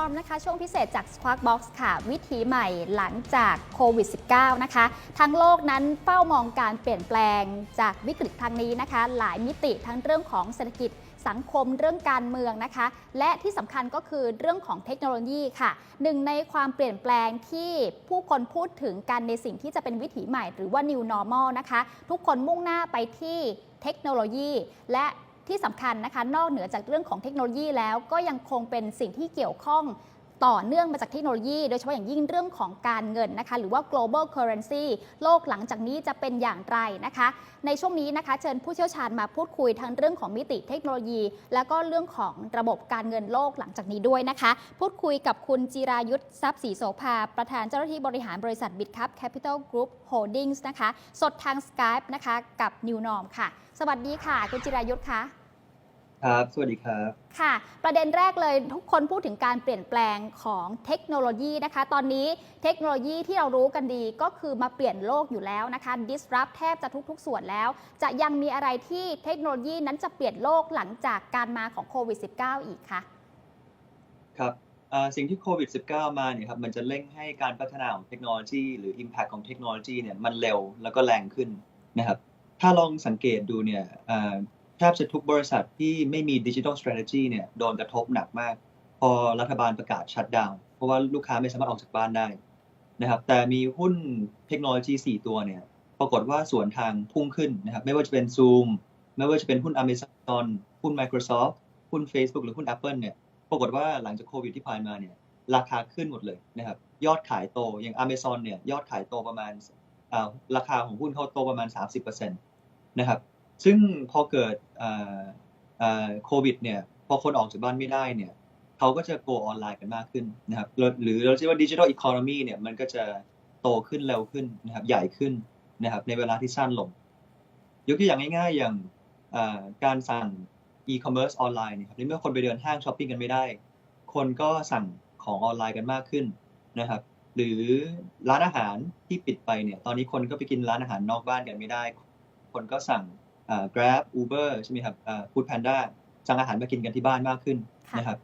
อมนะคะ ช่วงพิเศษจาก Squawk Box ค่ะ วิถีใหม่หลังจากโควิด -19 นะคะ ทั้งโลกนั้นเฝ้ามองการเปลี่ยนแปลงจากวิกฤตครั้งนี้นะคะ หลายมิติทั้งเรื่องของเศรษฐกิจสังคมเรื่องการเมืองนะคะ และที่สำคัญก็คือเรื่องของเทคโนโลยีค่ะ หนึ่งในความเปลี่ยนแปลงที่ผู้คนพูดถึงกันในสิ่งที่จะเป็นวิถีใหม่หรือว่า new normal นะคะ ทุกคนมุ่งหน้าไปที่เทคโนโลยี และ ที่สำคัญนะคะ นอกเหนือจากเรื่องของเทคโนโลยีแล้วก็ยังคงเป็นสิ่งที่เกี่ยวข้องต่อเนื่องมาจากเทคโนโลยี โดยเฉพาะอย่างยิ่งเรื่องของการเงินนะคะ หรือว่า global currency โลกหลังจากนี้จะเป็นอย่างไรนะคะ ในช่วงนี้นะคะ เชิญผู้เชี่ยวชาญมาพูดคุยทั้งเรื่องของมิติเทคโนโลยี แล้วก็เรื่องของระบบการเงินโลกหลังจากนี้ด้วยนะคะ พูดคุยกับคุณจิรายุทธทรัพย์ศรีโสภา ประธานเจ้าหน้าที่บริหารบริษัทบิตคัพแคปิตอลกรุ๊ปโฮลดิ้งส์นะคะ สดทาง Skype นะคะ กับ New Norm ค่ะ สวัสดีค่ะ คุณจิรายุทธคะ ครับ สวัสดีครับ ค่ะ ประเด็นแรกเลยทุกคนพูดถึงการเปลี่ยนแปลงของเทคโนโลยีนะคะ ตอนนี้เทคโนโลยีที่เรารู้กันดีก็คือมาเปลี่ยนโลกอยู่แล้วนะคะ disrupt แทบจะทุก ๆ ส่วนแล้ว จะยังมีอะไรที่เทคโนโลยีนั้นจะเปลี่ยนโลกหลังจากการมาของโควิด -19 อีกคะครับอ่าสิ่งที่โควิด -19 มาเนี่ยครับมันจะเร่งให้การพัฒนาของเทคโนโลยี หรือ Impact ของเทคโนโลยีเนี่ยมันเร็วแล้วก็แรงขึ้นนะครับถ้าลองสังเกตดูเนี่ยอ่า แทบจะทุกบริษัทที่ไม่มีดิจิทัล strategy เนี่ยโดนกระทบหนักมาก พอรัฐบาลประกาศชัดดาวน์เพราะว่าลูกค้าไม่สามารถออกจากบ้านได้นะครับแต่มีหุ้นเทคโนโลยี 4 ตัวเนี่ยปรากฏว่าสวนทางพุ่งขึ้นนะครับไม่ว่าจะเป็น Zoom ไม่ว่าจะเป็นหุ้น Amazon หุ้น Microsoft หุ้น Facebook หรือหุ้น Apple เนี่ยปรากฏว่าหลังจากโควิดที่ผ่านมาเนี่ยราคาขึ้นหมดเลยนะครับยอดขายโตอย่าง Amazon เนี่ยยอดขายโตประมาณอ่าราคาของหุ้นเขาโตประมาณ 30%นะครับ ซึ่งพอเกิดโควิดเนี่ยพอคนออกจากบ้านไม่ได้เนี่ยเขาก็จะโกออนไลน์กันมากขึ้นนะครับหรือเราเรียกว่าดิจิทัลอีโคโนมีเนี่ยมันก็จะโตขึ้นเร็วขึ้นนะครับใหญ่ขึ้นนะครับในเวลาที่สั้นลง ยกตัวอย่างง่ายๆอย่างการสั่งอีคอมเมิร์ซออนไลน์เนี่ยครับในเมื่อคนไปเดินห้างช้อปปิ้งกันไม่ได้ คนก็สั่งของออนไลน์กันมากขึ้นนะครับ หรือร้านอาหารที่ปิดไปเนี่ยตอนนี้คนก็ไปกินร้านอาหารนอกบ้านกันไม่ได้ คนก็สั่ง Grab Uber ใช่ไหมครับอ่า Food Panda สั่งอาหารมากินกันที่บ้านมากขึ้นค่ะนะครับ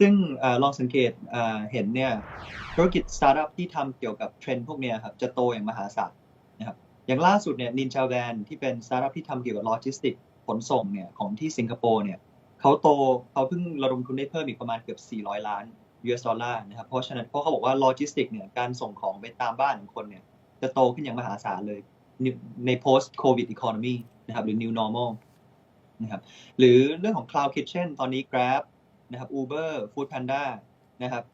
ซึ่งอาลองสังเกตอ่าเห็นเนี่ยธุรกิจสตาร์ทอัพที่ทำเกี่ยวกับเทรนด์พวกเนี้ยครับจะโตอย่างมหาศาลนะครับอย่างล่าสุดเนี่ยนินจาแวนที่เป็นสตาร์ทอัพที่ทำเกี่ยวกับโลจิสติกขนส่งเนี่ยของที่สิงคโปร์เนี่ยเขาโตเขาเพิ่งระดมทุนได้เพิ่มอีกประมาณเกือบ 400 ล้าน US ดอลลาร์นะครับเพราะฉะนั้นเพราะเขาบอกว่าโลจิสติกเนี่ยการส่งของไปตามบ้านของคนเนี่ยจะโตขึ้นอย่างมหาศาลเลยใน post covid economy นะครับหรือ new normal นะครับหรือเรื่องของ cloud kitchen ตอนนี้ Grab นะครับ Uber Food Panda นะครับ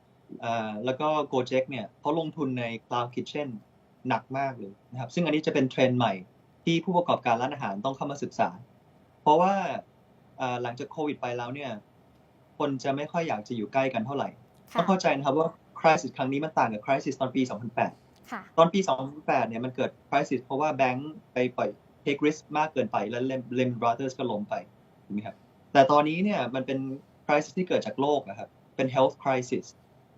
อ่าแล้วก็ Gojek เนี่ยเขาลงทุนใน cloud kitchen หนักมากเลยนะครับ ซึ่งอันนี้จะเป็นเทรนด์ใหม่ที่ผู้ประกอบการร้านอาหารต้องเข้ามาศึกษา เพราะว่าอ่าหลังจากโควิดไปแล้วเนี่ย คนจะไม่ค่อยอยากจะอยู่ใกล้กันเท่าไหร่ต้อค่ะงเข้าใจนะครับว่า crisis ครั้งนี้มันต่างกับ crisis ตอนปี 2008ค่ะตอนปี 2008 เนี่ยมันเกิด crisis เพราะว่าแบงก์ไปปล่อย take risk มากเกินไปแล้ว Lehman Brothers ก็ล้มไปถูกไหมครับแต่ตอนนี้เนี่ยมันเป็น crisis ที่เกิดจากโลกอะครับเป็น health crisis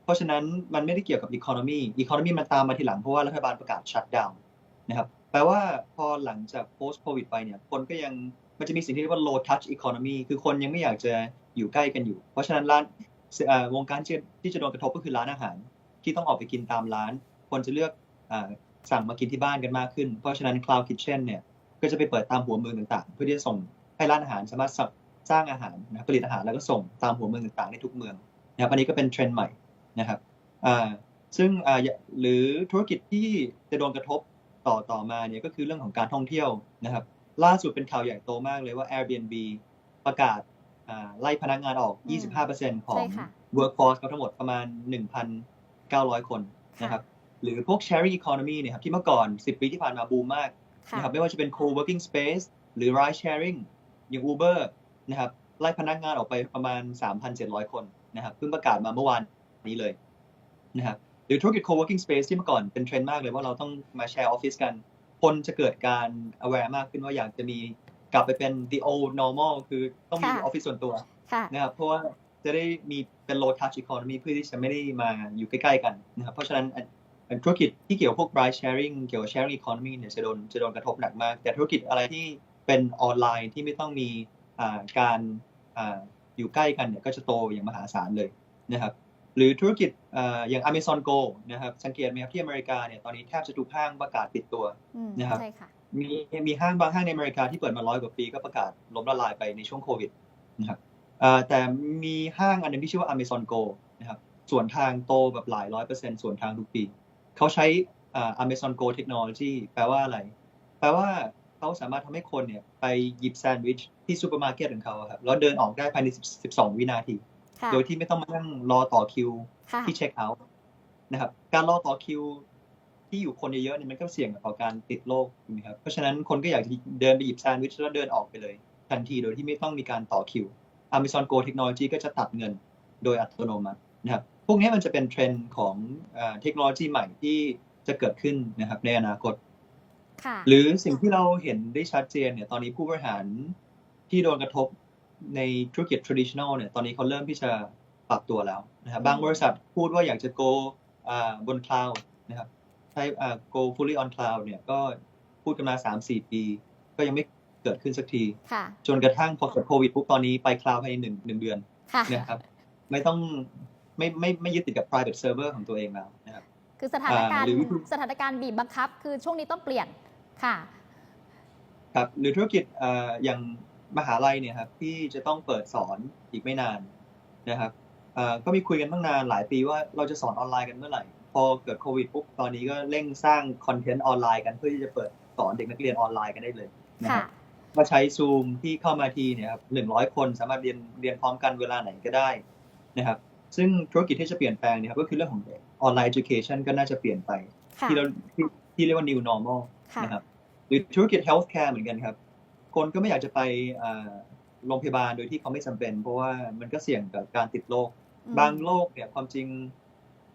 เพราะฉะนั้นมันไม่ได้เกี่ยวกับ economy economy มันตามมาทีหลังเพราะว่ารัฐบาลประกาศ shut down นะครับแปลว่าพอหลังจาก post covid ไปเนี่ยคนก็ยังมันจะมีสิ่งที่เรียกว่า low touch economy คือคนยังไม่อยากจะอยู่ใกล้กันอยู่ เพราะฉะนั้นร้านอ่อวงการที่ที่จะโดนกระทบก็คือร้านอาหาร ที่ต้องออกไปกินตามร้าน คนจะเลือกอาสั่งมากินที่บ้านกันมากขึ้น เพราะฉะนั้น cloud kitchen เนี่ย ก็จะไปเปิดตามหัวเมืองต่างๆ เพื่อที่จะส่งให้ร้านอาหารสามารถสร้างอาหารนะผลิตอาหารแล้วก็ส่งตามหัวเมืองต่างๆในทุกเมืองนะครับอันนี้ก็เป็นเทรนด์ใหม่นะครับอ่าซึ่งอ่าหรือธุรกิจที่จะโดนกระทบต่อต่อมาเนี่ยก็คือเรื่องของการท่องเที่ยวนะครับ ล่าสุดเป็นข่าวใหญ่โตมากเลยว่า Airbnb ประกาศอ่าไล่พนักงานออกอืม25%ของใช่ค่ะ workforce เขาทั้งหมดประมาณ 1,900 คนนะครับ หรือพวก sharing economy เนี่ยครับที่เมื่อก่อน 10 ปีที่ผ่านมาบูมมากค่ะ นะครับไม่ว่าจะเป็น co-working space หรือ ride sharing อย่าง Uber นะครับไล่พนักงานออกไปประมาณ 3,700 คนนะครับเพิ่งประกาศมาเมื่อวานนี้เลยนะครับหรือธุรกิจ co-working space ที่เมื่อก่อนเป็นเทรนด์มากเลยว่าเราต้องมาแชร์ออฟฟิศกัน คนจะเกิดการ aware มากขึ้นว่าอยากจะมีกลับไปเป็น the old normal คือต้องมีอค่ะอฟฟิศส่วนตัวค่ะนะครับเพราะว่าจะได้มีเป็น low touch economy เพื่อที่จะไม่ได้มาอยู่ใกล้ๆกันนะครับเพราะฉะนั้นอันอัน ธุรกิจที่เกี่ยวกับพวก ride sharing เกี่ยวกับ sharing economy เนี่ยจะโดนจะโดนกระทบหนักมาก แต่ธุรกิจอะไรที่เป็นออนไลน์ที่ไม่ต้องมีอ่าการอ่าอยู่ใกล้กันเนี่ยก็จะโตอย่างมหาศาลเลยนะครับหรือธุรกิจเอ่ออย่าง Amazon Go นะครับสังเกตไหมครับที่อเมริกาเนี่ยตอนนี้แทบจะทุกห้างประกาศปิดตัวอืมนะครับใช่ค่ะมีมีห้างบางห้างในอเมริกาที่เปิดมาร้อยกว่าปีก็ประกาศล้มละลายไปในช่วงโควิดนะครับเอ่อแต่มีห้างอันหนึงที่ชื่อว่า Amazon Go นะครับส่วนทางโตแบบหลายร้อยเปอร์เซ็นต์ส่วนทางทุกปี เขาใช้อ่า Amazon Go Technology แปลว่าอะไร แปลว่าเขาสามารถทำให้คนเนี่ยไปหยิบแซนด์วิชที่ซูเปอร์มาร์เก็ตของเขาอะครับแล้วเดินออกได้ภายใน10 12วินาทีค่ะโดยที่ไม่ต้องมานั่งรอต่อคิวค่ะที่เช็คเอาท์นะครับ การรอต่อคิวที่อยู่คนเยอะๆเนี่ยมันก็เสี่ยงต่อการติดโรคถูกไหมครับ เพราะฉะนั้นคนก็อยากจะเดินไปหยิบแซนด์วิชแล้วเดินออกไปเลยทันทีโดยที่ไม่ต้องมีการต่อคิว Amazon Go Technology ก็จะตัดเงินโดยอัตโนมัตินะครับ พวกนี้มันจะเป็นเทรนด์ของเอ่อเทคโนโลยีใหม่ที่จะเกิดขึ้นนะครับในอนาคตค่ะหรือสิ่งที่เราเห็นได้ชัดเจนเนี่ยตอนนี้ผู้บริหารที่โดนกระทบในธุรกิจ traditional เนี่ยตอนนี้เขาเริ่มที่จะปรับตัวแล้วนะครับบางบริษัทพูดว่าอยากจะ go อ่าบน cloud นะครับใช้อ่า go fully on cloud เนี่ยก็พูดกันมา 3-4 ปี ก็ยังไม่เกิดขึ้นสักทีค่ะจนกระทั่งพอเกิดโควิดปุ๊บตอนนี้ไป cloud ภายในหนึ่งหนึ่งเดือนค่ะนะครับไม่ต้อง ไม่ไม่ไม่ยึดติดกับ private server ของตัวเองแล้วนะครับ คือสถานการณ์อ่าหรือวิธีสถานการณ์บีบบังคับ คือช่วงนี้ต้องเปลี่ยนค่ะครับหรือธุรกิจเอ่ออย่างมหาลัยเนี่ยครับที่จะต้องเปิดสอนอีกไม่นานนะครับเอ่อก็มีคุยกันตั้งนานหลายปีว่าเราจะสอนออนไลน์กันเมื่อไหร่ พอเกิดโควิดปุ๊บตอนนี้ก็เร่งสร้างคอนเทนต์ออนไลน์กันเพื่อที่จะเปิดสอนเด็กนักเรียนออนไลน์กันได้เลยนะคค่ะรับก็ใช้ซูมที่เข้ามาทีเนี่ยครับหนึ่งร้อยคนสามารถเรียนเรียนพร้อมกันเวลาไหนก็ได้นะครับ ซึ่งธุรกิจที่จะเปลี่ยนแปลงเนี่ยครับก็คือเรื่องของออนไลน์ education ก็น่าจะเปลี่ยนไปค่ะที่เราที่ที่เรียกว่า new normal ค่ะนะครับหรือธุรกิจ healthcare เหมือนกันครับ คนก็ไม่อยากจะไปอ่าโรงพยาบาลโดยที่เขาไม่จำเป็น เพราะว่ามันก็เสี่ยงกับการติดโรคอืมบางโรคเนี่ยความจริง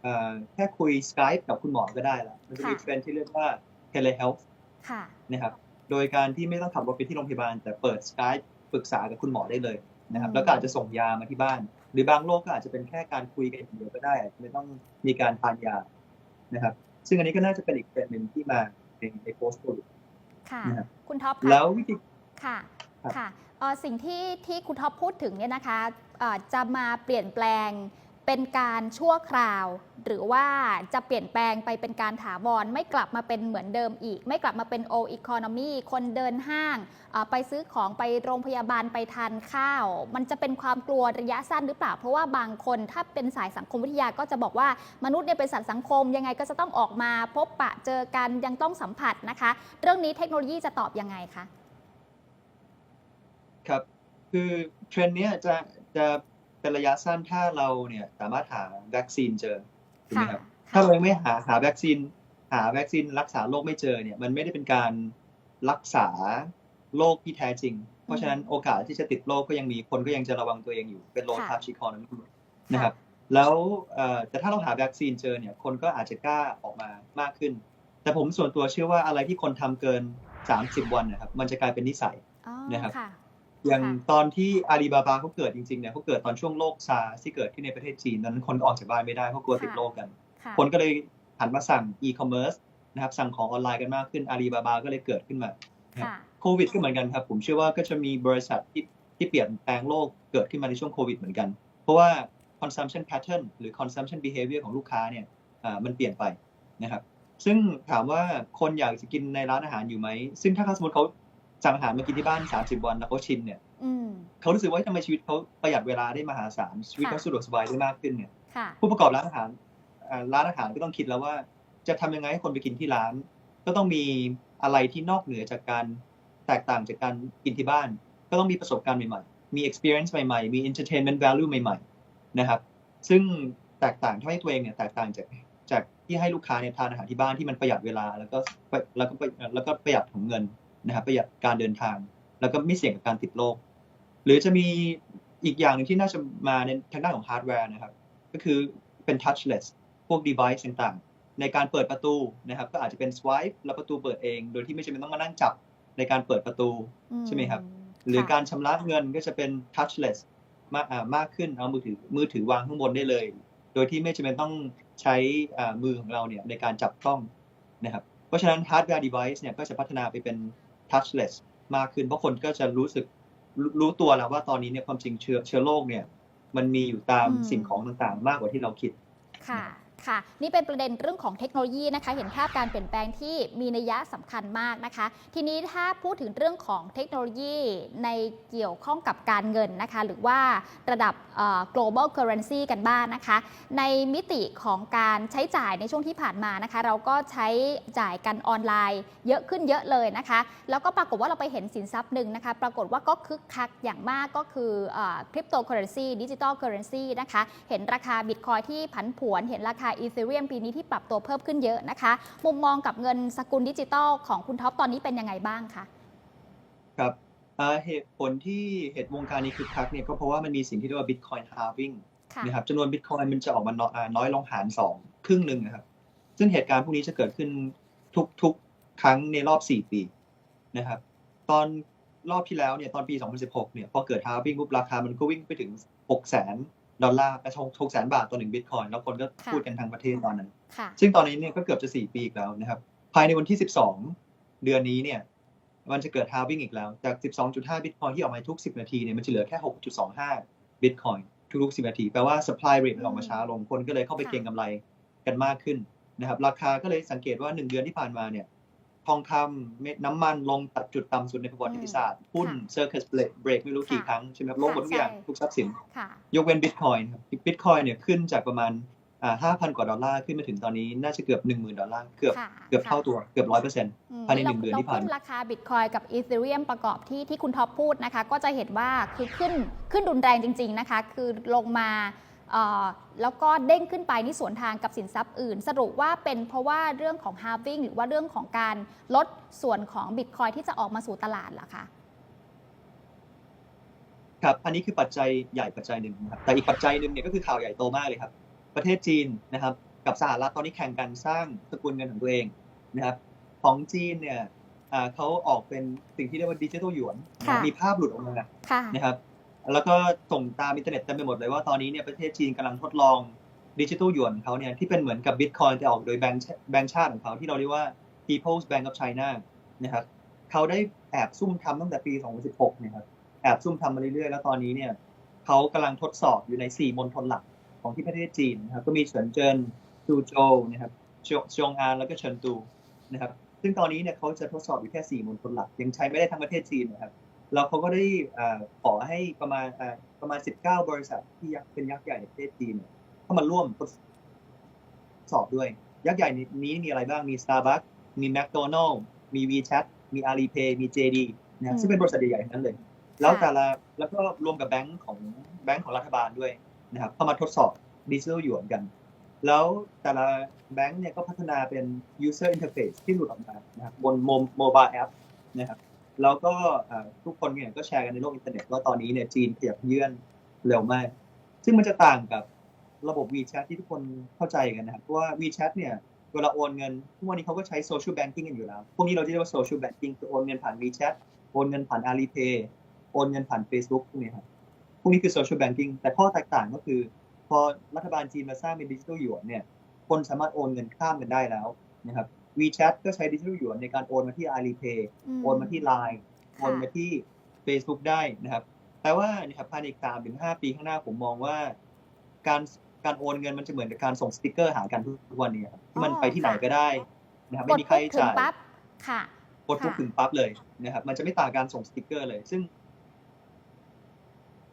อ่าแค่คุย Skype กับคุณหมอก็ได้ละมันจะมีค่ะเทรนด์ที่เรียกว่า telehealth ค่ะนะครับโดยการที่ไม่ต้องขับรถไปที่โรงพยาบาล แต่เปิด Skype ปรึกษากับคุณหมอได้เลยนะครับอืมแล้วก็อาจจะส่งยามาที่บ้าน หรือบางโรคก็อาจจะเป็นแค่การคุยกันอย่างเดียวก็ได้อาจจะไม่ต้องมีการทานยานะครับ ซึ่งอันนี้ก็น่าจะเป็นอีกเทรนด์หนึ่งที่มาในใน post covid ค่ะนะครับคุณท็อปคะแล้ววิธีค่ะครับค่ะเอ่อสิ่งที่ที่คุณท็อปพูดถึงเนี่ยนะคะเอ่อจะมาเปลี่ยนแปลง เป็นการชั่วคราว หรือว่าจะเปลี่ยนแปลงไปเป็นการถาวรไม่กลับมาเป็นเหมือนเดิมอีก ไม่กลับมาเป็น old economy คนเดินห้าง ไปซื้อของไปโรงพยาบาลไปทานข้าว มันจะเป็นความกลัวระยะสั้นหรือเปล่า เพราะว่าบางคนถ้าเป็นสายสังคมวิทยาก็จะบอกว่ามนุษย์เนี่ยเป็นสัตว์สังคมยังไงก็จะต้องออกมาพบปะเจอกันยังต้องสัมผัสนะคะ เรื่องนี้เทคโนโลยีจะตอบยังไงคะครับคือเทรนด์นี้จะจะ เป็นระยะสั้นถ้าเราเนี่ยสามารถหาวัคซีนเจอถูกไหมครับถ้าเรายังไม่หาหาวัคซีน หาวัคซีนรักษาโรคไม่เจอเนี่ยมันไม่ได้เป็นการรักษาโรคที่แท้จริง เพราะฉะนั้นโอกาสที่จะติดโรคก็ยังมีคนก็ยังจะระวังตัวเองอยู่เป็นโรคค่ะทาชิคอนั้นนะครับแล้วเอ่อแต่ถ้าเราหาวัคซีนเจอเนี่ยคนก็อาจจะกล้าออกมามากขึ้น แต่ผมส่วนตัวเชื่อว่าอะไรที่คนทำเกิน 30 วันนะครับมันจะกลายเป็นนิสัยอ๋อนะครับค่ะ อย่างค่ะตอนที่อาลีบาบาเขาเกิดจริงๆเนี่ยเขาเกิดตอนช่วงโรคซาร์ที่เกิดขึ้นในประเทศจีนนั้นคนออกจากบ้านไม่ได้เพราะกลัวติดโรคกันค่ะคนก็เลยหันมาสั่งอีคอมเมิร์ซนะครับสั่งของออนไลน์กันมากขึ้นอาลีบาบาก็เลยเกิดขึ้นมาค่ะโควิดก็เหมือนกันครับ ผมเชื่อว่าก็จะมีบริษัทที่ที่เปลี่ยนแปลงโลกเกิดขึ้นมาในช่วงโควิดเหมือนกัน เพราะว่า consumption pattern หรือ consumption behavior ของลูกค้าเนี่ยอ่ามันเปลี่ยนไปนะครับ ซึ่งถามว่าคนอยากจะกินในร้านอาหารอยู่ไหม ซึ่งถ้าเขาสมมติเขา สั่งอาหารมากินที่บ้าน30วันแล้วเขาชินเนี่ยอืมเขารู้สึกว่าทำไมชีวิตเขาประหยัดเวลาได้มหาศาลชีวิตเขาค่ะสะดวกสบายได้มากขึ้นเนี่ยค่ะผู้ประกอบร้านอาหารอ่าร้านอาหารก็ต้องคิดแล้วว่า จะทำยังไงให้คนไปกินที่ร้าน ก็ต้องมีอะไรที่นอกเหนือจากการแตกต่างจากการกินที่บ้าน ก็ต้องมีประสบการณ์ใหม่ๆมี experience ใหม่ๆมี entertainment value ใหม่ๆนะครับ ซึ่งแตกต่างทำให้ตัวเองเนี่ยแตกต่างจากจากที่ให้ลูกค้าเนี่ยทานอาหารที่บ้านที่มันประหยัดเวลาแล้วก็แล้วก็แล้วก็ประหยัดของเงิน นะครับประหยัดการเดินทาง แล้วก็ไม่เสี่ยงกับการติดโรคหรือจะมีอีกอย่างหนึ่งที่น่าจะมาในทางด้านของฮาร์ดแวร์นะครับ ก็คือเป็น touchless พวก device ต่างๆ ในการเปิดประตูนะครับ ก็อาจจะเป็น swipe แล้วประตูเปิดเอง โดยที่ไม่จำเป็นต้องมานั่งจับในการเปิดประตูใช่ไหมครับ หรือการชำระเงินก็จะเป็น touchless มากอ่ามากขึ้นเอามือถือมือถือวางข้างบนได้เลย โดยที่ไม่จำเป็นต้องใช้อ่ามือของเราเนี่ยในการจับต้องนะครับ เพราะฉะนั้น hardware device เนี่ยก็จะพัฒนาไปเป็น touchless มากขึ้น เพราะคนก็จะรู้สึกรู้รู้ตัวแล้วว่าตอนนี้เนี่ยความจริงเชื้อเชื้อโรคเนี่ย มันมีอยู่ตามอืมสิ่งของต่างๆ มากกว่าที่เราคิดค่ะ ค่ะ นี่เป็นประเด็นเรื่องของเทคโนโลยีนะคะ เห็นภาพการเปลี่ยนแปลงที่มีนัยยะสำคัญมากนะคะ ทีนี้ถ้าพูดถึงเรื่องของเทคโนโลยีในเกี่ยวข้องกับการเงินนะคะ หรือว่าระดับ global currency กันบ้างนะคะ ในมิติของการใช้จ่ายในช่วงที่ผ่านมานะคะ เราก็ใช้จ่ายกันออนไลน์ เยอะขึ้นเยอะเลยนะคะ แล้วก็ปรากฏว่าเราไปเห็นสินทรัพย์หนึ่งนะคะ ปรากฏว่าก็คึกคักอย่างมากก็คือคริปโตเคอเรนซีดิจิตอลเคอเรนซีนะคะ เห็นราคาบิตคอยที่ผันผวน เห็นราคาอีเธเรียมปีนี้ที่ปรับตัวเพิ่มขึ้นเยอะนะคะ มุมมองกับเงินสกุลดิจิตอลของคุณท็อปตอนนี้เป็นยังไงบ้างคะครับอ่าเหตุผลที่เหตุวงการนี้คึกคักเนี่ยก็เพราะว่ามันมีสิ่งที่เรียกว่า Bitcoin halving ค่ะนะครับจำนวน Bitcoin มันจะออกมาน้อยอ่าน้อยลงหารสองครึ่งหนึ่งนะครับ ซึ่งเหตุการณ์พวกนี้จะเกิดขึ้นทุกทุกครั้งในรอบ 4 ปีนะครับ ตอนรอบที่แล้วเนี่ยตอนปี 2016 เนี่ยพอเกิด halving ปุ๊บราคามันก็วิ่งไปถึง6แสน ดอลลาร์6แสนบาทต่อหนึ่ง Bitcoin แล้วคนก็ค่ะพูดกันทั้งประเทศตอนนั้นค่ะซึ่งตอนนี้เนี่ยก็เกือบจะ4ปีอีกแล้วนะครับ ภายในวันที่12เดือนนี้เนี่ย มันจะเกิด halving อีกแล้ว จาก12.5 Bitcoin ที่ออกมาทุก10นาทีเนี่ยมันจะเหลือแค่6.25 Bitcoin ทุกๆ10นาที แปลว่า supply rate มันออกมาช้าลง คนก็เลยเข้าไปค่ะเก็งกำไรกันมากขึ้นนะครับ ราคาก็เลยสังเกตว่า1เดือนที่ผ่านมาเนี่ย ทองคำเม็ดน้ำมันลงตัดจุดต่ำสุดในประวัติศาสตร์หุ้น circus break ไม่รู้กี่ครั้งใช่ไหมครับลงหมดทุกอย่างใช่ทุกทรัพย์สินค่ะยกเว้นบิตคอยน์ครับบิตคอยน์เนี่ยขึ้นจากประมาณอ่าห้าพันกว่าดอลลาร์ขึ้นมาถึงตอนนี้น่าจะเกือบหนึ่งหมื่นดอลลาร์เกือบค่ะเกือบค่ะเท่าตัวเกือบร้อยเปอร์เซ็นต์อืมภายในที่หนึ่งเดือนที่ผ่านมาเราขึ้นราคาบิตคอยกับอีเธเรียมประกอบที่ที่คุณท็อปพูดนะคะ ก็จะเห็นว่าคือขึ้นขึ้นรุนแรงจริง ๆนะคะ คือลงมาเอ่อ แล้วก็เด้งขึ้นไปนี่สวนทางกับสินทรัพย์อื่น สรุปว่าเป็นเพราะว่าเรื่องของ halving หรือว่าเรื่องของการลดส่วนของบิตคอยที่จะออกมาสู่ตลาดเหรอคะครับอันนี้คือปัจจัยใหญ่ปัจจัยหนึ่งนะครับแต่อีกปัจจัยหนึ่งเนี่ยก็คือข่าวใหญ่โตมากเลยครับ ประเทศจีนนะครับกับสหรัฐตอนนี้แข่งกันสร้างสกุลเงินของตัวเองนะครับของจีนเนี่ยอ่าเขาออกเป็นสิ่งที่เรียกว่าดิจิทัลหยวนนะครับค่ะมีภาพหลุดออกมาค่ะนะครับ แล้วก็ส่งตามอินเทอร์เน็ตเต็มไปหมดเลยว่าตอนนี้เนี่ยประเทศจีนกำลังทดลองดิจิทัลหยวนเขาเนี่ยที่เป็นเหมือนกับบิตคอยน์แต่ออกโดยแบงค์แบงค์ชาติของเขาที่เราเรียกว่า People's Bank of China นะครับเขาได้แอบซุ่มทำตั้งแต่ปี 2016นี่ยครับแอบซุ่มทำมาเรื่อยๆ แล้วตอนนี้เนี่ยเขากำลังทดสอบอยู่ใน 4มณฑลหลักของที่ประเทศจีนนะครับก็มีเฉินเจิ้นซูโจวนะครับชงอานแล้วก็เฉินตูนะครับซึ่งตอนนี้เนี่ยเขาจะทดสอบอยู่แค่4มณฑลหลัก ยังใช้ไม่ได้ทั้งประเทศจีนนะครับ แล้วเขาก็ได้อ่าขอให้ประมาณอ่าประมาณ 19 บริษัทที่ยักษ์เป็นยักษ์ใหญ่ในประเทศจีนเนี่ยเข้ามาร่วมทดสอบด้วย ยักษ์ใหญ่นี้มีอะไรบ้างมี Starbucks มี McDonald มี WeChat มี Alipay มี JD นะครับอืมซึ่งเป็นบริษัทใหญ่ๆทั้งนั้นเลย แล้วค่ะแต่ละแล้วก็รวมกับแบงก์ของแบงก์ของรัฐบาลด้วยนะครับเข้ามาทดสอบดิจิทัลหยวนกัน แล้วแต่ละแบงก์เนี่ยก็พัฒนาเป็น user interface ที่หลุดออกมานะครับบนโมบายแอปนะครับ แล้วก็ทุกคนเนี่ยก็แชร์กันในโลกอินเทอร์เน็ตว่าตอนนี้เนี่ยจีนขยับเยื่อนเร็วมาก ซึ่งมันจะต่างกับระบบ WeChat ที่ทุกคนเข้าใจกันนะครับเพราะว่า WeChat เนี่ยเวลาโอนเงินทุกวันนี้เขาก็ใช้ social banking กันอยู่แล้ว พวกนี้เราเรียกว่า social banking คือโอนเงินผ่าน WeChat โอนเงินผ่าน Alipay โอนเงินผ่าน Facebook พวกนี้ครับ พวกนี้คือ social banking แต่ข้อแตกต่างก็คือ พอรัฐบาลจีนมาสร้างเป็นดิจิทัลหยวนเนี่ย คนสามารถโอนเงินข้ามกันได้แล้วนะครับ WeChat ก็ใช้ดิจิทัลหยวนในการโอนมาที่ Alipay โอนมาที่ Line โอนมาที่ Facebook ได้นะครับแปลว่านะครับภายในอีกสามถึงห้าปีข้างหน้าผมมองว่า การการโอนเงินมันจะเหมือนกับการส่งสติกเกอร์หากันทุกวันนี้ครับที่มันอ๋อไปที่ไหนค่ะก็ได้นะครับกไม่ดมีค่าปุ๊บใช้ถึงจ่ายปั๊บค่ะกดปุ๊บค่ะถึงปั๊บเลยนะครับ มันจะไม่ต่างการส่งสติกเกอร์เลย ซึ่ง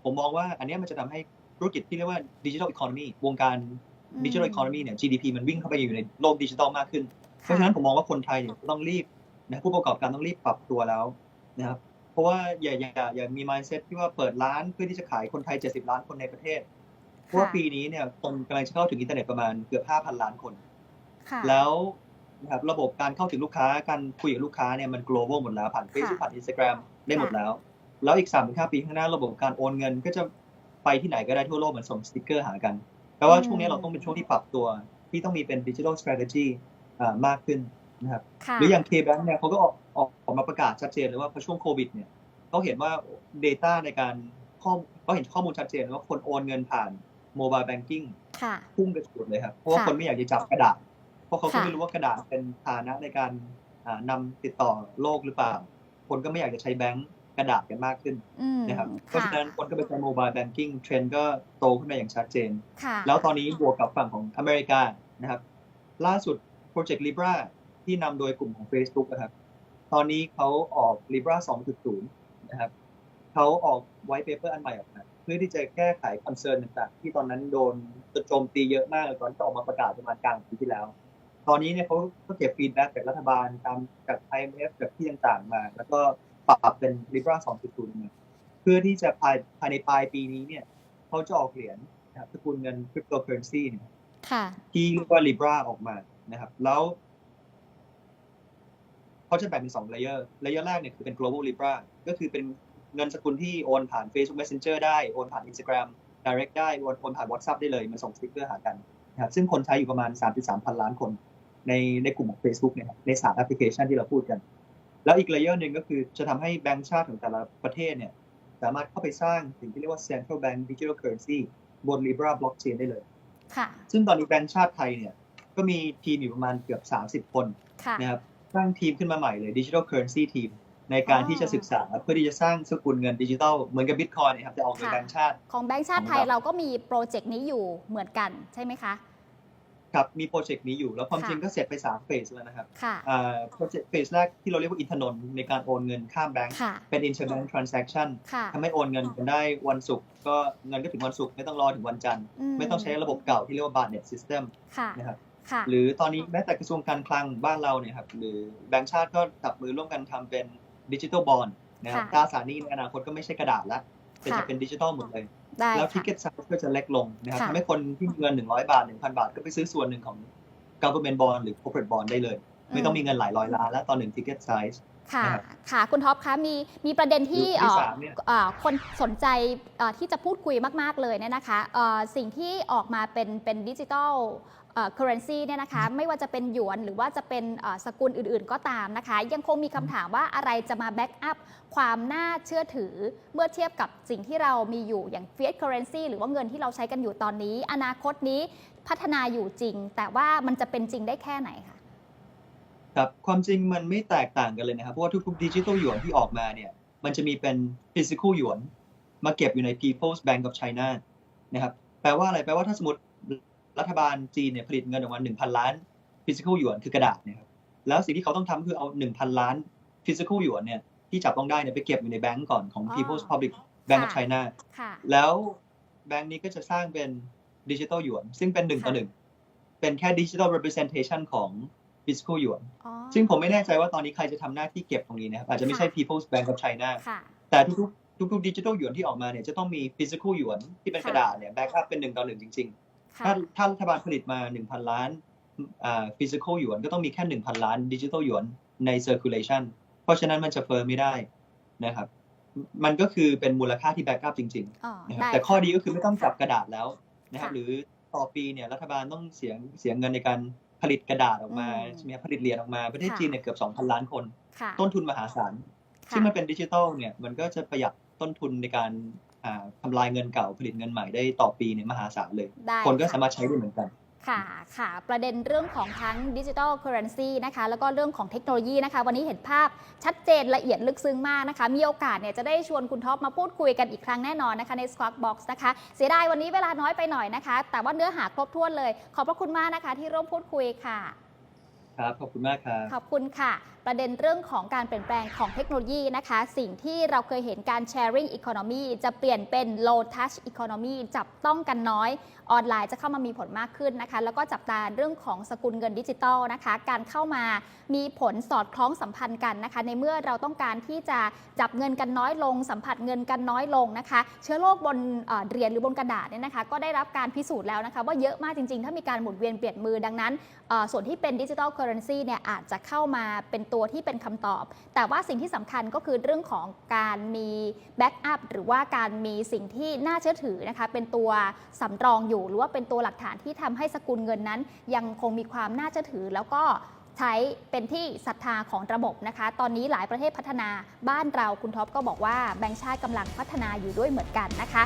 ผมมองว่า อันเนี้ยมันจะทำให้ธุรกิจที่เรียกว่าดิจิทัลอีโคโนมีวงการอืมดิจิทัลอีโคโนมีเนี่ย GDP มันวิ่งเข้าไปอยู่ในโลกดิจิทัลมากขึ้น เพราะฉะนั้นผมมองว่าคนไทยเนี่ยต้องรีบนะผู้ประกอบการต้องรีบปรับตัวแล้วนะครับเพราะว่าอย่าอย่าอย่ามี mindset ที่ว่าเปิดร้านเพื่อที่จะขายคนไทย 70 ล้านคนในประเทศเพราะว่าปีนี้เนี่ยคนกำลังจะเข้าถึงอินเทอร์เน็ตประมาณเกือบ 5,000 ล้านคนค่ะแล้วนะครับระบบการเข้าถึงลูกค้าการคุยกับลูกค้าเนี่ยมัน global หมดแล้วผ่าน Facebook ผ่าน Instagram ได้หมดแล้ว แล้วอีก3าถึงห้าปีข้างหน้าระบบการโอนเงินก็จะไปที่ไหนก็ได้ทั่วโลกเหมือนส่งสติกเกอร์หากันแปลว่าอืมช่วงนี้เราต้องเป็นช่วงที่ปรับตัว ที่ต้องมีเป็น digital strategy อ่า มากขึ้นนะครับค่ะหรืออย่าง K-Bank เนี่ยเขาก็ออกออกออกมาประกาศชัดเจนเลยว่าพอช่วงโควิดเนี่ยเขาเห็นว่า Data ในการข้อเขาเห็นข้อมูลชัดเจนว่าคนโอนเงินผ่าน Mobile Banking ค่ะพุ่งกระฉูดเลยครับ เพราะว่าค่ะคนไม่อยากจะจับกระดาษ เพราะเขาก็ค่ะไม่รู้ว่ากระดาษเป็นฐานะในการอ่านำติดต่อโลกหรือเปล่า คนก็ไม่อยากจะใช้แบงค์กระดาษกันมากขึ้นอืมนะครับ เพราะฉะนั้นคนก็ไปใช้โมบายแบงกิ้งเทรนด์ก็โตขึ้นมาอย่างชัดเจนค่ะแล้วตอนนี้บวกกับฝั่งของอเมริกานะครับ ล่าสุด โปรเจกต์ Libra ที่นำโดยกลุ่มของ Facebook นะครับ ตอนนี้เขาออก Libra 2.0 นะครับเขาออกไว t ์เปเปอร์อันใหม่ออกมาเพื่อที่จะแก้ไขคอนเซิร์นต่างๆ ที่ตอนนั้นโดนโจมตีเยอะมากเลยตอนที่ออกมาประกาศประมาณกลางปีที่แล้ว ตอนนี้เนี่ยเขาก็เก็บฟีดแบ็กจากรัฐบาลตามจาก IMF จากที่ต่างๆมา แล้วก็ปรับเป็น Libra 2.0มาเพื่อที่จะภายภายในปลายปีนี้เนี่ยเขาจะออกเหรียญนะครับสกุลเงินคริปโตเคอเรนซีเนี่ยค่ะที่เรียกว่า Libra ออกมา นะครับ แล้วเขาจะแบ่งเป็นสองเลเยอร์เลเยอร์แรกเนี่ยคือเป็น global Libra ก็คือเป็นเงินสกุลที่โอนผ่าน Facebook Messenger ได้ โอนผ่าน Instagram Direct ได้ โอนโอนผ่าน WhatsApp ได้เลย มันส่งสติ๊กเกอร์หากันนะครับซึ่งคนใช้อยู่ประมาณ 3.3 พันล้านคน ในในกลุ่มของ Facebook เนี่ยครับในสามแอปพลิเคชันที่เราพูดกัน แล้วอีกเลเยอร์หนึ่งก็คือจะทำให้แบงก์ชาติของแต่ละประเทศเนี่ยสามารถเข้าไปสร้างสิ่งที่เรียกว่า central bank digital currency บน Libra blockchain ได้เลย ค่ะ ซึ่งตอนนี้แบงก์ชาติไทยเนี่ย ก็มีทีมอยู่ประมาณเกือบ 30 คนค่ะ นะครับสร้างทีมขึ้นมาใหม่เลย Digital Currency Team ในการอ๋อ ที่จะศึกษาเพื่อที่จะสร้างสกุลเงินดิจิทัลเหมือนกับบิตคอยนะครับจะออกโดยค่ะแบงก์ชาติ ของแบงก์ชาติไทยของเราเราก็มีโปรเจกต์นี้อยู่เหมือนกันใช่ไหมคะ ครับมีโปรเจกต์นี้อยู่แล้วความค่ะ จริงก็เสร็จไป3เฟสแล้วนะครับค่ะ อ่าโปรเจกต์เฟสแรกที่เราเรียกว่าอินทนนท์ในการโอนเงินข้ามแบงก์ค่ะ เป็น interbank transaction ค่ะทำให้โอนเงินกันได้วันศุกร์ก็เงินก็ถึงวันศุกร์ไม่ต้องรอถึงวันจันทร์ไม่ต้องใช้ระบบเก่าที่เรียกว่า Barnet System ค่ะ นะครับค่ะ หรือตอนนี้แม้แต่กระทรวงการคลังบ้านเราเนี่ยครับหรือแบงก์ชาติก็จับมือร่วมกันทำเป็นดิจิ t a ลบอลนะครับค่ะตราสารหนี้ในอนาคตก็ไม่ใช่กระดาษละแต่ค่ะจะเป็นดิจิ t a ลหมดเลยได้แล้วทิค่ะเก็ตไซส์ก็จะเล็กลงนะครับค่ะทำให้คนที่มีเงิน 100 บาท 1,000 บาท ก็ไปซื้อส่วนหนึ่งของ government bond หรือ corporate bond ได้เลย ไม่ต้องมีเงินหลายร้อยล้านแล้วตอนหนึ่ง ticket size ค่ะนะครับค่ะ คุณท็อปคะ มี มีประเด็นที่หรือที่เอ่อสามเนี่ยเอ่อคนสนใจเอ่อที่จะพูดคุยมาก ๆ เลยเนี่ยนะคะเอ่อสิ่งที่ออกมาเป็น เป็นดิจิทัล เคอร์เรนซีเนี่ยนะคะไม่ว่าจะเป็นหยวนหรือว่าจะเป็นสกุลอื่นๆก็ตามนะคะ ยังคงมีคำถามว่าอะไรจะมาแบ็กอัพความน่าเชื่อถือ เมื่อเทียบกับสิ่งที่เรามีอยู่อย่าง fiat currency หรือว่าเงินที่เราใช้กันอยู่ตอนนี้ อนาคตนี้พัฒนาอยู่จริง แต่ว่ามันจะเป็นจริงได้แค่ไหนคะครับความจริงมันไม่แตกต่างกันเลยนะครับ เพราะว่าทุกๆดิจิ t a ลหยวนที่ออกมาเนี่ยมันจะมีเป็น physical หยวน มาเก็บอยู่ใน People's Bank of China นะครับแปลว่าอะไรแปลว่าถ้าสมมติ รัฐบาลจีนเนี่ยผลิตเงินออกมา 1,000 ล้าน physical หยวนคือกระดาษเนะครับแล้วสิ่งที่เขาต้องทำคือเอา 1,000 ล้าน physical หยวนเนี่ยที่จับต้องได้เนี่ยไปเก็บอยู่ในแบงก์ก่อนของอ๋อ People's Public Bank of ค่ะ China ค่ะแล้วแบงก์นี้ก็จะสร้างเป็นดิจิ t a ลหยวนซึ่งเป็นหนึ่งต่อค่ะหนึ่งเป็นแค่ดิจิ t a ล representation ของ physical หยวนอ๋อซึ่งผมไม่แน่ใจว่าตอนนี้ใครจะทำหน้าที่เก็บตรงนี้นะครับอาจจะไม่ใช่ค่ะ People's Bank of China ค่ะแต่ทุกๆทุกๆดิจิทัลหยวนที่ออกมาเนี่ยจะต้องมี physical หยวนที่เป็นค่ะกระดาษเนี่ยแบ็กอัพเป็นหนึ่งต่อหนึ่งจริงๆค่ะ ถ้าถ้ารัฐบาลผลิตมา 1,000 ล้านอ่า physical หยวนก็ต้องมีแค่ 1,000 ล้านดิจิทัลหยวนใน circulation เพราะฉะนั้นมันจะเฟิร์มไม่ได้นะครับ มันก็คือเป็นมูลค่าที่แบ็กอัพจริงอ๋อๆนะครับได้แต่ข้อค่ะดีก็คือไม่ต้องจับกระดาษแล้วนะครับค่ะหรือต่อปีเนี่ยรัฐบาลต้องเสียเสียเงินในการผลิตกระดาษออกมาอืมใช่ไหมครับผลิตเหรียญออกมาประเทศค่ะจีนเนี่ยเกือบ 2,000 ล้านคนค่ะต้นทุนมหาศาลค่ะซึ่งมันเป็นดิจิทัลเนี่ยมันก็จะประหยัดต้นทุนในการอ่า ทำลายเงินเก่าผลิตเงินใหม่ได้ต่อปีเนี่ยมหาศาลเลยได้คนก็ค่ะสามารถใช้ได้เหมือนกันค่ะค่ะ ประเด็นเรื่องของทั้งดิจิทัลเคอร์เรนซีนะคะ แล้วก็เรื่องของเทคโนโลยีนะคะ วันนี้เห็นภาพชัดเจนละเอียดลึกซึ้งมากนะคะ มีโอกาสเนี่ยจะได้ชวนคุณท็อปมาพูดคุยกันอีกครั้งแน่นอนนะคะใน Squawk Box นะคะ เสียดายวันนี้เวลาน้อยไปหน่อยนะคะ แต่ว่าเนื้อหาครบถ้วนเลย ขอบพระคุณมากนะคะที่ร่วมพูดคุยค่ะ ครับขอบคุณมากครับขอบคุณค่ะ ประเด็นเรื่องของการเปลี่ยนแปลงของเทคโนโลยีนะคะ สิ่งที่เราเคยเห็นการ sharing economy จะเปลี่ยนเป็น low touch economy จับต้องกันน้อย ออนไลน์จะเข้ามามีผลมากขึ้นนะคะ แล้วก็จับตาเรื่องของสกุลเงินดิจิตอลนะคะ การเข้ามามีผลสอดคล้องสัมพันธ์กันนะคะ ในเมื่อเราต้องการที่จะจับเงินกันน้อยลง สัมผัสเงินกันน้อยลงนะคะ เชื้อโรคบนเหรียญหรือบนกระดาษเนี่ยนะคะ ก็ได้รับการพิสูจน์แล้วนะคะว่าเยอะมากจริงๆ ถ้ามีการหมุนเวียนเปลี่ยนมือดังนั้น ส่วนที่เป็นดิจิทัลเคอร์เรนซีเนี่ยอาจจะเข้ามาเป็นตัวที่เป็นคำตอบ แต่ว่าสิ่งที่สำคัญก็คือเรื่องของการมีแบ็กอัพหรือว่าการมีสิ่งที่น่าเชื่อถือนะคะเป็นตัวสำรองอยู่หรือว่าเป็นตัวหลักฐานที่ทำให้สกุลเงินนั้น ยังคงมีความน่าเชื่อถือ แล้วก็ใช้เป็นที่ศรัทธาของระบบนะคะ ตอนนี้หลายประเทศพัฒนาบ้านเราคุณท็อปก็บอกว่าแบงค์ชาติกำลังพัฒนาอยู่ด้วยเหมือนกันนะคะ